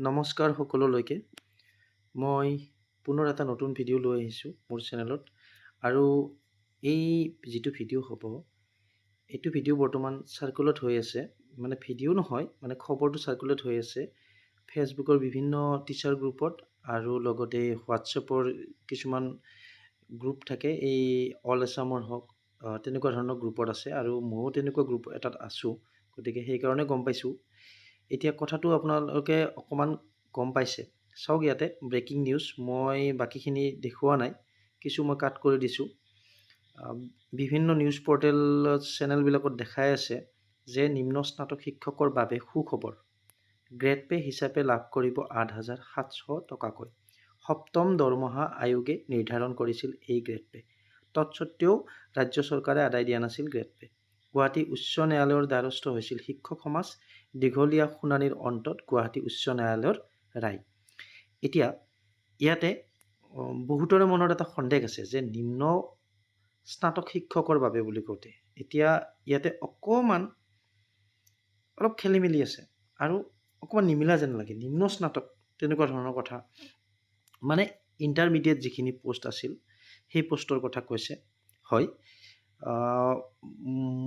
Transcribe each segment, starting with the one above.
নমস্কাৰ সকলোলৈকে। মই পুনৰ এটা নতুন ভিডিঅ' লৈ আহিছোঁ মোৰ চেনেলত। আৰু এই যিটো ভিডিঅ' হ'ব এইটো ভিডিঅ' বৰ্তমান চাৰ্কুলেট হৈ আছে। মানে ভিডিঅ' নহয় মানে খবৰটো চাৰ্কুলেট হৈ আছে। ফেচবুকৰ বিভিন্ন টিচাৰ গ্ৰুপত আৰু লগতে হোৱাটছএপৰ কিছুমান গ্ৰুপ থাকে। এই অল আছামৰ হওক তেনেকুৱা ধৰণৰ গ্ৰুপত আছে। আৰু ময়ো তেনেকুৱা গ্ৰুপ এটাত আছোঁ। গতিকে সেইকাৰণে গম পাইছোঁ। এতিয়া কথাটো আপোনালোকে অকণমান গম পাইছে। চাওক ইয়াতে ব্ৰেকিং নিউজ মই বাকীখিনি দেখুওৱা নাই কিছু মই কাট কৰি দিছোঁ। বিভিন্ন নিউজ পৰ্টেল চেনেলবিলাকত দেখাই আছে যে নিম্ন স্নাতক শিক্ষকৰ বাবে সুখবৰ। গ্ৰেড পে' হিচাপে লাভ কৰিব আঠ হাজাৰ সাতশ টকাকৈ। সপ্তম দৰমহা আয়োগে নিৰ্ধাৰণ কৰিছিল এই গ্ৰেড পে' তৎসত্বেও ৰাজ্য চৰকাৰে আদায় দিয়া নাছিল গ্ৰেড পে' গুৱাহাটী উচ্চ ন্যায়ালয়ৰ দ্বাৰস্থ হৈছিল শিক্ষক সমাজ দীঘলীয়া শুনানিৰ অন্তত গুৱাহাটী উচ্চ ন্যায়ালয়ৰ ৰায়। এতিয়া ইয়াতে বহুতৰে মনত এটা সন্দেহ আছে যে নিম্ন স্নাতক শিক্ষকৰ বাবে বুলি কওঁতে এতিয়া ইয়াতে অকণমান অলপ খেলি মেলি আছে আৰু অকণমান নিমিলা যেন লাগে নিম্ন স্নাতক তেনেকুৱা ধৰণৰ কথা। মানে ইণ্টাৰমিডিয়েট যিখিনি পোষ্ট আছিল সেই পোষ্টৰ কথা কৈছে। হয়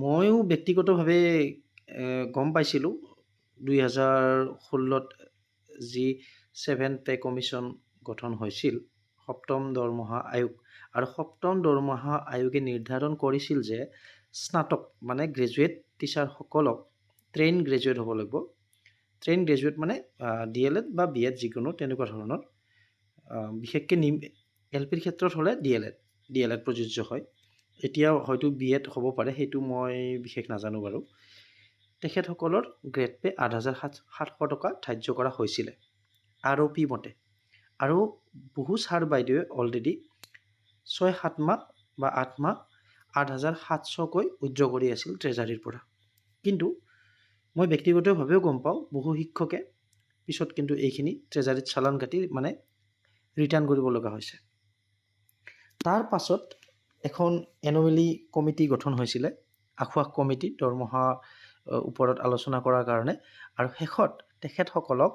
ময়ো ব্যক্তিগতভাৱে গম পাইছিলোঁ দুই হাজাৰ ষোল্লত যি ছেভেন পে' কমিশ্যন গঠন হৈছিল। সপ্তম দৰমহা আয়োগ। আৰু সপ্তম দৰমহা আয়োগে নিৰ্ধাৰণ কৰিছিল যে স্নাতক মানে গ্ৰেজুৱেট টিচাৰসকলক ট্ৰেইন গ্ৰেজুৱেট হ'ব লাগিব। ট্ৰেইন গ্ৰেজুৱেট মানে ডি এল এড বা বি এড যিকোনো তেনেকুৱা ধৰণৰ বিশেষকৈ নিম এল পিৰ ক্ষেত্ৰত হ'লে D L Ed D L Ed প্ৰযোজ্য হয়। এতিয়া হয়তো বি এড হ'ব পাৰে সেইটো মই বিশেষ নাজানো বাৰু। তেখেতসকলৰ গ্ৰেড পে' আঠ হাজাৰ সাত সাতশ টকা ধাৰ্য কৰা হৈছিলে। আৰ অ' পি মতে। আৰু বহু ছাৰ বাইদেৱে অলৰেডি ছয় সাত মাহ বা আঠ মাহ আঠ হাজাৰ সাতশকৈ উজ্জ্ব কৰি আছিল ট্ৰেজাৰীৰ পৰা। কিন্তু মই ব্যক্তিগতভাৱেও গম পাওঁ বহু শিক্ষকে পিছত কিন্তু এইখিনি ট্ৰেজাৰীত চালান কাটি মানে ৰিটাৰ্ণ কৰিব লগা হৈছে। তাৰ পাছত এখন এনমেলি কমিটি গঠন হৈছিলে। আখুৱাহ কমিটি দৰমহা ওপৰত আলোচনা কৰাৰ কাৰণে আৰু শেষত তেখেতসকলক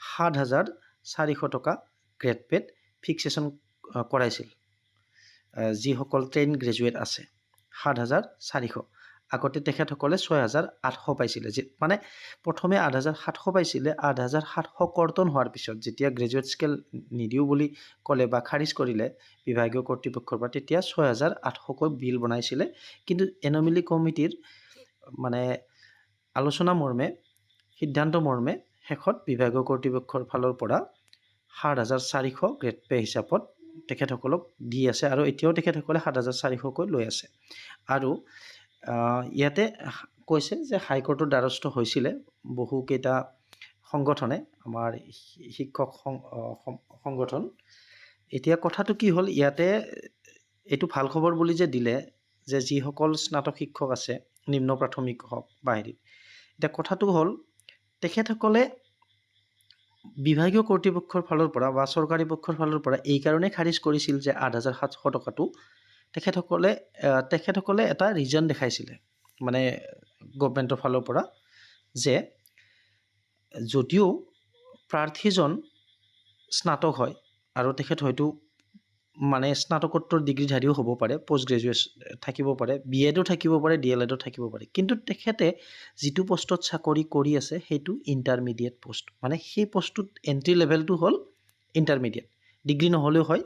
সাত হাজাৰ চাৰিশ টকা গ্ৰেড পেড ফিক্সেশ্যন কৰাইছিল। যিসকল ট্ৰেইন গ্ৰেজুৱেট আছে সাত হাজাৰ চাৰিশ। আগতে তেখেতসকলে ছয় হাজাৰ আঠশ পাইছিলে। যে মানে প্ৰথমে আঠ হাজাৰ সাতশ পাইছিলে আঠ হাজাৰ সাতশ কৰ্তন হোৱাৰ পিছত যেতিয়া গ্ৰেজুৱেট স্কেল নিদিওঁ বুলি ক'লে বা খাৰিজ কৰিলে বিভাগীয় কৰ্তৃপক্ষৰ পৰা তেতিয়া ছয় হাজাৰ আঠশকৈ বিল বনাইছিলে। কিন্তু এনমিলি কমিটিৰ মানে আলোচনা মৰ্মে সিদ্ধান্ত মৰ্মে শেষত বিভাগীয় কৰ্তৃপক্ষৰ ফালৰ পৰা সাত হাজাৰ চাৰিশ গ্ৰেড পে' হিচাপত তেখেতসকলক দি আছে আৰু এতিয়াও তেখেতসকলে সাত হাজাৰ চাৰিশকৈ লৈ আছে। আৰু ইয়াতে কৈছে যে হাইকোৰ্টৰ দ্বাৰস্থ হৈছিলে বহুকেইটা সংগঠনে আমাৰ শিক্ষক সংগঠন। এতিয়া কথাটো কি হ'ল ইয়াতে এইটো ভাল খবৰ বুলি যে দিলে যে যিসকল স্নাতক শিক্ষক আছে নিম্ন প্ৰাথমিক হওক বা হেৰিত এতিয়া কথাটো হ'ল তেখেতসকলে বিভাগীয় কৰ্তৃপক্ষৰ ফালৰ পৰা বা চৰকাৰী পক্ষৰ ফালৰ পৰা এইকাৰণেই খাৰিজ কৰিছিল যে আঠ হাজাৰ সাতশ টকাটো তেখেতসকলে তেখেতসকলে এটা ৰিজন দেখাইছিলে। মানে গভমেণ্টৰ ফালৰ পৰা যে যদিও প্ৰাৰ্থীজন স্নাতক হয় আৰু তেখেত হয়তো মানে স্নাতকোত্তৰ ডিগ্ৰীধাৰীও হ'ব পাৰে পষ্ট গ্ৰেজুৱেট থাকিব পাৰে বি এডো থাকিব পাৰে ডি এল এডো থাকিব পাৰে। কিন্তু তেখেতে যিটো পষ্টত চাকৰি কৰি আছে সেইটো ইণ্টাৰমিডিয়েট পষ্ট মানে সেই পষ্টটোত এণ্ট্ৰি লেভেলটো হ'ল ইণ্টাৰমিডিয়েট ডিগ্ৰী নহ'লেও হয়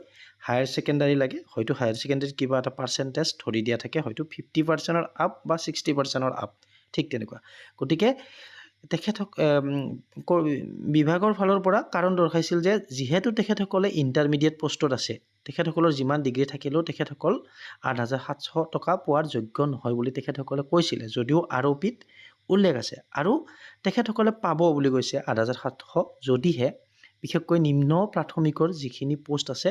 হায়াৰ ছেকেণ্ডাৰী লাগে হয়তো হায়াৰ ছেকেণ্ডাৰীত কিবা এটা পাৰ্চেণ্টেজ ধৰি দিয়া থাকে হয়তো ফিফটি পাৰ্চেণ্টৰ আপ বা ছিক্সটি পাৰ্চেণ্টৰ আপ ঠিক তেনেকুৱা। গতিকে তেখেতক এম, ক- বিভাগৰ ফালৰ পৰা কাৰণ দৰ্শাইছিল যে যিহেতু তেখেতসকলে ইণ্টাৰমিডিয়েট পষ্টত আছে তেখেতসকলৰ যিমান ডিগ্ৰী থাকিলেও তেখেতসকল আঠ হাজাৰ সাতশ টকা পোৱাৰ যোগ্য নহয় বুলি তেখেতসকলে কৈছিলে। যদিও আৰ অ' পিত উল্লেখ আছে। আৰু তেখেতসকলে পাব বুলি কৈছে আঠ হাজাৰ সাতশ। যদিহে বিশেষকৈ নিম্ন প্ৰাথমিকৰ যিখিনি পোষ্ট আছে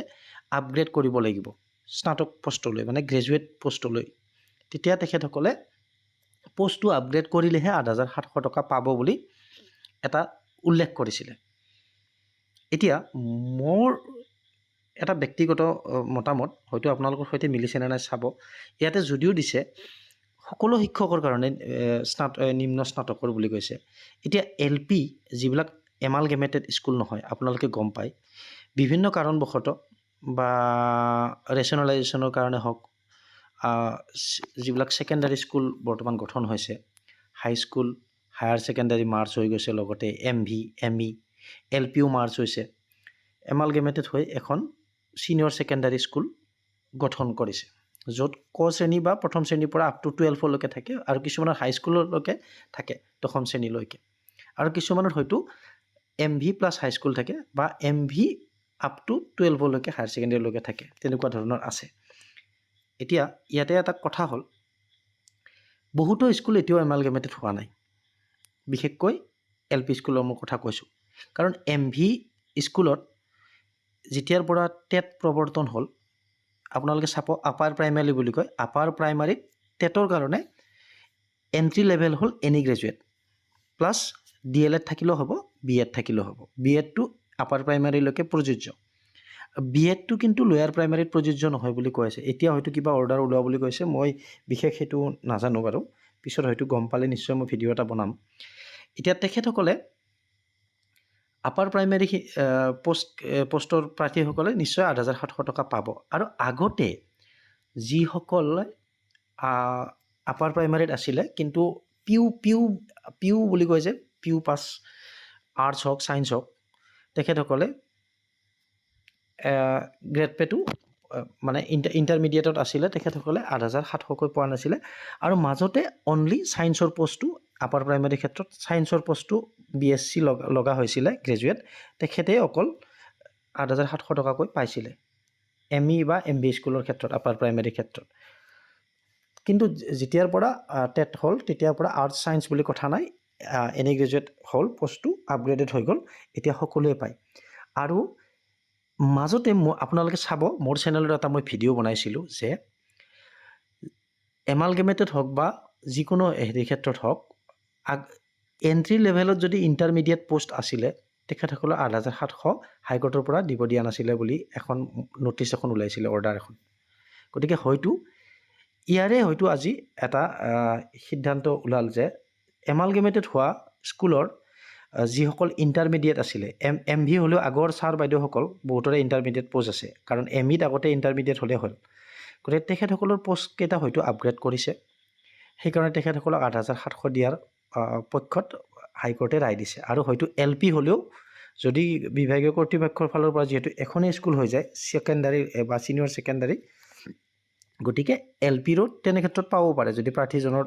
আপগ্ৰেড কৰিব লাগিব। স্নাতক পষ্টলৈ মানে গ্ৰেজুৱেট পষ্টলৈ। তেতিয়া তেখেতসকলে পষ্টটো আপগ্ৰেড কৰিলেহে আঠ হাজাৰ সাতশ টকা পাব বুলি এটা উল্লেখ কৰিছিলে। এতিয়া মোৰ এটা ব্যক্তিগত মতামত হয়তো আপোনালোকৰ সৈতে মিলিছে নে নাই চাব। ইয়াতে যদিও দিছে সকলো শিক্ষকৰ কাৰণে স্নাত নিম্ন স্নাতকৰ বুলি কৈছে। এতিয়া এল পি যিবিলাক এমালগেমেটেড স্কুল নহয় আপোনালোকে গম পায়। বিভিন্ন কাৰণবশতঃ বা ৰেচনেলাইজেশ্যনৰ কাৰণে হওক যিবিলাক ছেকেণ্ডাৰী স্কুল বৰ্তমান গঠন হৈছে হাইস্কুল হায়াৰ ছেকেণ্ডাৰী মাৰ্চ হৈ গৈছে লগতে M V M E L পিও মাৰ্চ হৈছে। এমালগেমেটেড হৈ এখন ছিনিয়ৰ ছেকেণ্ডাৰী স্কুল গঠন কৰিছে য'ত ক শ্ৰেণী বা প্ৰথম শ্ৰেণীৰ পৰা আপ টু টুৱেলভলৈকে থাকে আৰু কিছুমানৰ হাইস্কুললৈকে থাকে দশম শ্ৰেণীলৈকে। আৰু কিছুমানত হয়তো এম ভি প্লাছ হাইস্কুল থাকে বা এম ভি আপ টু টুৱেলভলৈকে হায়াৰ ছেকেণ্ডেৰীলৈকে থাকে তেনেকুৱা ধৰণৰ আছে। এতিয়া ইয়াতে এটা কথা হ'ল বহুতো স্কুল এতিয়াও এমালগেমেটেড হোৱা নাই। বিশেষকৈ এল পি স্কুলৰ মই কথা কৈছোঁ। কাৰণ এম ভি স্কুলত যেতিয়াৰ পৰা টেট প্ৰৱৰ্তন হ'ল, আপোনালোকে চাব আপাৰ প্ৰাইমাৰী বুলি কয়। আপাৰ প্ৰাইমাৰীত টেটৰ কাৰণে এণ্ট্ৰি লেভেল হ'ল any graduate plus D L Ed থাকিলেও হ'ব বি এড থাকিলেও হ'ব। বি এডটো আপাৰ প্ৰাইমাৰীলৈকে প্ৰযোজ্য। বি এডটো কিন্তু লোৱাৰ প্ৰাইমাৰীত প্ৰযোজ্য নহয় বুলি কৈ আছে। এতিয়া হয়তো কিবা অৰ্ডাৰ ওলোৱা বুলি কৈছে, মই বিশেষ সেইটো নাজানো বাৰু। পিছত হয়তো গম পালে নিশ্চয় মই ভিডিঅ' এটা বনাম। এতিয়া তেখেতসকলে আপাৰ প্ৰাইমেৰী পষ্ট পষ্টৰ প্ৰাৰ্থীসকলে নিশ্চয় আঠ হাজাৰ সাতশ টকা পাব। আৰু আগতে যিসকলে আপাৰ প্ৰাইমাৰীত আছিলে, কিন্তু পিউ পিউ পিউ বুলি কয় যে, পিউ পাছ আৰ্টছ হওক ছায়েন্স হওক, তেখেতসকলে গ্ৰেড পে'টো মানে ইণ্টাৰ ইণ্টাৰমিডিয়েটত আছিলে, তেখেতসকলে আঠ হাজাৰ সাতশকৈ পোৱা নাছিলে। আৰু মাজতে অনলি ছায়েন্সৰ পষ্টটো আপাৰ প্ৰাইমাৰীৰ ক্ষেত্ৰত ছায়েন্সৰ পষ্টটো বি এছ চি লগা হৈছিলে গ্ৰেজুৱেট তেখেতে অকল আঠ হাজাৰ সাতশ টকাকৈ পাইছিলে। এম ই বা এম বি স্কুলৰ ক্ষেত্ৰত আপাৰ প্ৰাইমাৰীৰ ক্ষেত্ৰত। কিন্তু যেতিয়াৰ পৰা টেট হ'ল, তেতিয়াৰ পৰা আৰ্টছ ছায়েন্স বুলি কথা নাই এনি গ্ৰেজুৱেট হ'ল পষ্টটো আপগ্ৰেডেড হৈ গ'ল, এতিয়া সকলোৱে পায়। আৰু মাজতে আপোনালোকে চাব, মোৰ চেনেলত এটা মই ভিডিঅ' বনাইছিলোঁ যে এমালগেমেটেড হওক বা যিকোনো হেৰি ক্ষেত্ৰত হওক, আগ এণ্ট্ৰি লেভেলত যদি ইণ্টাৰমিডিয়েট পষ্ট আছিলে তেখেতসকলৰ আঠ হাজাৰ সাতশ হাইকোৰ্টৰ পৰা দিব দিয়া নাছিলে বুলি এখন নটিচ এখন ওলাইছিলে অৰ্ডাৰ এখন। গতিকে হয়তো ইয়াৰে হয়তো আজি এটা সিদ্ধান্ত ওলাল যে এমালগেমেটেড হোৱা স্কুলৰ যিসকল ইণ্টাৰমিডিয়েট আছিলে এম এম ভি হ'লেও আগৰ ছাৰ বাইদেউসকল বহুতৰে ইণ্টাৰমিডিয়েট পষ্ট আছে কাৰণ এম ইত আগতে ইণ্টাৰমিডিয়েট হ'লে হ'ল। গতিকে তেখেতসকলৰ পষ্টকেইটা হয়তো আপগ্ৰেড কৰিছে। সেইকাৰণে তেখেতসকলক আঠ হাজাৰ সাতশ দিয়াৰ পক্ষত হাইকোৰ্টে ৰায় দিছে। আৰু হয়তো এল পি হ'লেও যদি বিভাগীয় কৰ্তৃপক্ষৰ ফালৰ পৰা যিহেতু এখনেই স্কুল হৈ যায় ছেকেণ্ডাৰী বা ছিনিয়ৰ ছেকেণ্ডাৰী গতিকে এল পিৰো তেনে ক্ষেত্ৰত পাব পাৰে। যদি প্ৰাৰ্থীজনৰ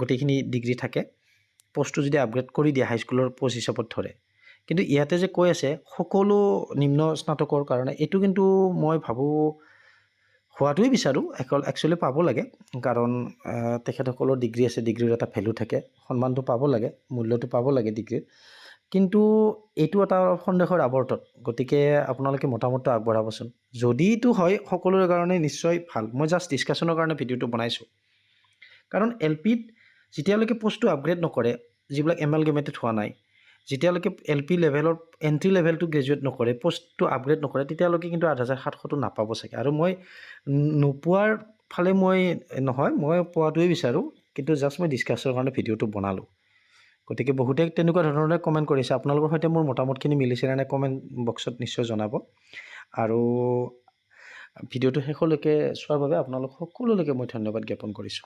গোটেইখিনি ডিগ্ৰী থাকে পষ্টটো যদি আপগ্ৰেড কৰি দিয়ে হাইস্কুলৰ পষ্ট হিচাপত ধৰে। কিন্তু ইয়াতে যে কৈ আছে সকলো নিম্ন স্নাতকৰ কাৰণে এইটো কিন্তু মই ভাবোঁ হোৱাটোৱে বিচাৰোঁ অকল একচুৱেলি পাব লাগে। কাৰণ তেখেতসকলৰ ডিগ্ৰী আছে ডিগ্ৰীৰ এটা ভেলু থাকে। সন্মানটো পাব লাগে, মূল্যটো পাব লাগে ডিগ্ৰীৰ কিন্তু এইটো এটা সন্দেহৰ আৱৰ্তত গতিকে আপোনালোকে মতামতটো আগবঢ়াবচোন। যদিটো হয়, সকলোৰে কাৰণে নিশ্চয় ভালো। মই জাষ্ট ডিছকাশ্যনৰ কাৰণে ভিডিঅ'টো বনাইছোঁ। কাৰণ এল পিত যেতিয়ালৈকে পষ্টটো আপগ্ৰেড নকৰে, যিবিলাক এমালগেমেটেড হোৱা নাই যেতিয়ালৈকে এল পি লেভেলৰ এণ্ট্ৰি লেভেলটো গ্ৰেজুৱেট নকৰে পষ্টটো আপগ্ৰেড নকৰে তেতিয়ালৈকে কিন্তু আঠ হাজাৰ সাতশটো নাপাব চাগে। আৰু মই নোপোৱাৰ ফালে মই নহয় মই পোৱাটোৱে বিচাৰোঁ কিন্তু জাষ্ট মই ডিছকাছৰ কাৰণে ভিডিঅ'টো বনালোঁ। গতিকে বহুতে তেনেকুৱা ধৰণে কমেণ্ট কৰিছে। আপোনালোকৰ সৈতে মোৰ মতামতখিনি মিলিছেনে নাই কমেণ্ট বক্সত নিশ্চয় জনাব। আৰু ভিডিঅ'টো শেষলৈকে চোৱাৰ বাবে আপোনালোক সকলোলৈকে মই ধন্যবাদ জ্ঞাপন কৰিছোঁ।